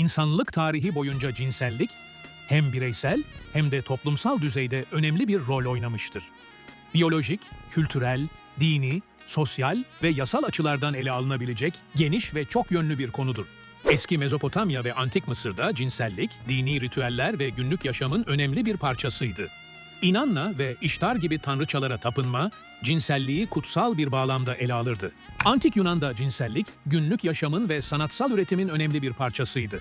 insanlık tarihi boyunca cinsellik hem bireysel hem de toplumsal düzeyde önemli bir rol oynamıştır. Biyolojik, kültürel, dini, sosyal ve yasal açılardan ele alınabilecek geniş ve çok yönlü bir konudur. Eski Mezopotamya ve Antik Mısır'da cinsellik, dini ritüeller ve günlük yaşamın önemli bir parçasıydı. İnanna ve İştar gibi tanrıçalara tapınma, cinselliği kutsal bir bağlamda ele alırdı. Antik Yunan'da cinsellik, günlük yaşamın ve sanatsal üretimin önemli bir parçasıydı.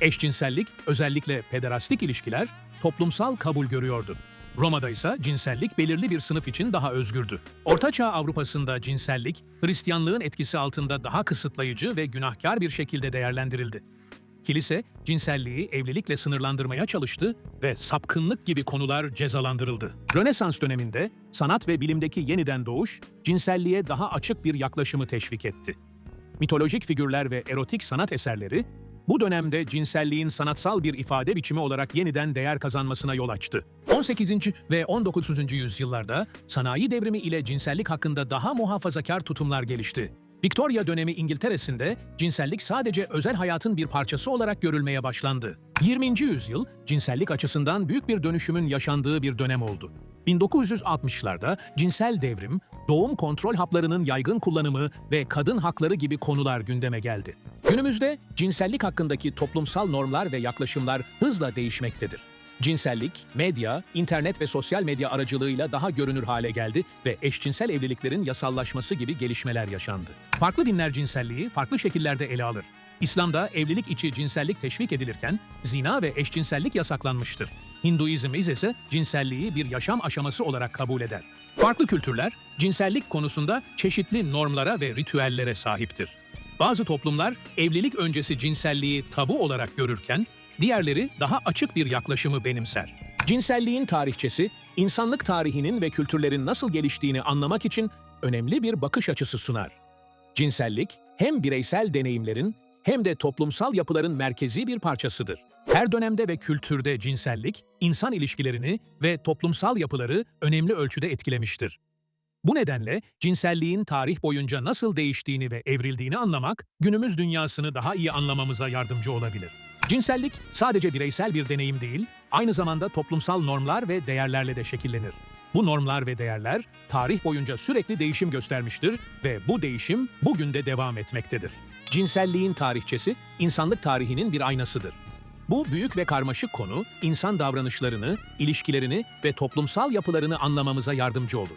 Eşcinsellik, özellikle pederastik ilişkiler, toplumsal kabul görüyordu. Roma'da ise cinsellik belirli bir sınıf için daha özgürdü. Ortaçağ Avrupa'sında cinsellik, Hristiyanlığın etkisi altında daha kısıtlayıcı ve günahkar bir şekilde değerlendirildi. Kilise, cinselliği evlilikle sınırlandırmaya çalıştı ve sapkınlık gibi konular cezalandırıldı. Rönesans döneminde sanat ve bilimdeki yeniden doğuş, cinselliğe daha açık bir yaklaşımı teşvik etti. Mitolojik figürler ve erotik sanat eserleri, bu dönemde cinselliğin sanatsal bir ifade biçimi olarak yeniden değer kazanmasına yol açtı. 18. ve 19. yüzyıllarda sanayi devrimi ile cinsellik hakkında daha muhafazakar tutumlar gelişti. Victoria dönemi İngiltere'sinde cinsellik sadece özel hayatın bir parçası olarak görülmeye başlandı. 20. yüzyıl cinsellik açısından büyük bir dönüşümün yaşandığı bir dönem oldu. 1960'larda cinsel devrim, doğum kontrol haplarının yaygın kullanımı ve kadın hakları gibi konular gündeme geldi. Günümüzde cinsellik hakkındaki toplumsal normlar ve yaklaşımlar hızla değişmektedir. Cinsellik, medya, internet ve sosyal medya aracılığıyla daha görünür hale geldi ve eşcinsel evliliklerin yasallaşması gibi gelişmeler yaşandı. Farklı dinler cinselliği farklı şekillerde ele alır. İslam'da evlilik içi cinsellik teşvik edilirken zina ve eşcinsellik yasaklanmıştır. Hinduizm ise cinselliği bir yaşam aşaması olarak kabul eder. Farklı kültürler cinsellik konusunda çeşitli normlara ve ritüellere sahiptir. Bazı toplumlar evlilik öncesi cinselliği tabu olarak görürken diğerleri daha açık bir yaklaşımı benimser. Cinselliğin tarihçesi, insanlık tarihinin ve kültürlerin nasıl geliştiğini anlamak için önemli bir bakış açısı sunar. Cinsellik hem bireysel deneyimlerin hem de toplumsal yapıların merkezi bir parçasıdır. Her dönemde ve kültürde cinsellik, insan ilişkilerini ve toplumsal yapıları önemli ölçüde etkilemiştir. Bu nedenle cinselliğin tarih boyunca nasıl değiştiğini ve evrildiğini anlamak, günümüz dünyasını daha iyi anlamamıza yardımcı olabilir. Cinsellik sadece bireysel bir deneyim değil, aynı zamanda toplumsal normlar ve değerlerle de şekillenir. Bu normlar ve değerler tarih boyunca sürekli değişim göstermiştir ve bu değişim bugün de devam etmektedir. Cinselliğin tarihçesi, insanlık tarihinin bir aynasıdır. Bu büyük ve karmaşık konu, insan davranışlarını, ilişkilerini ve toplumsal yapılarını anlamamıza yardımcı olur.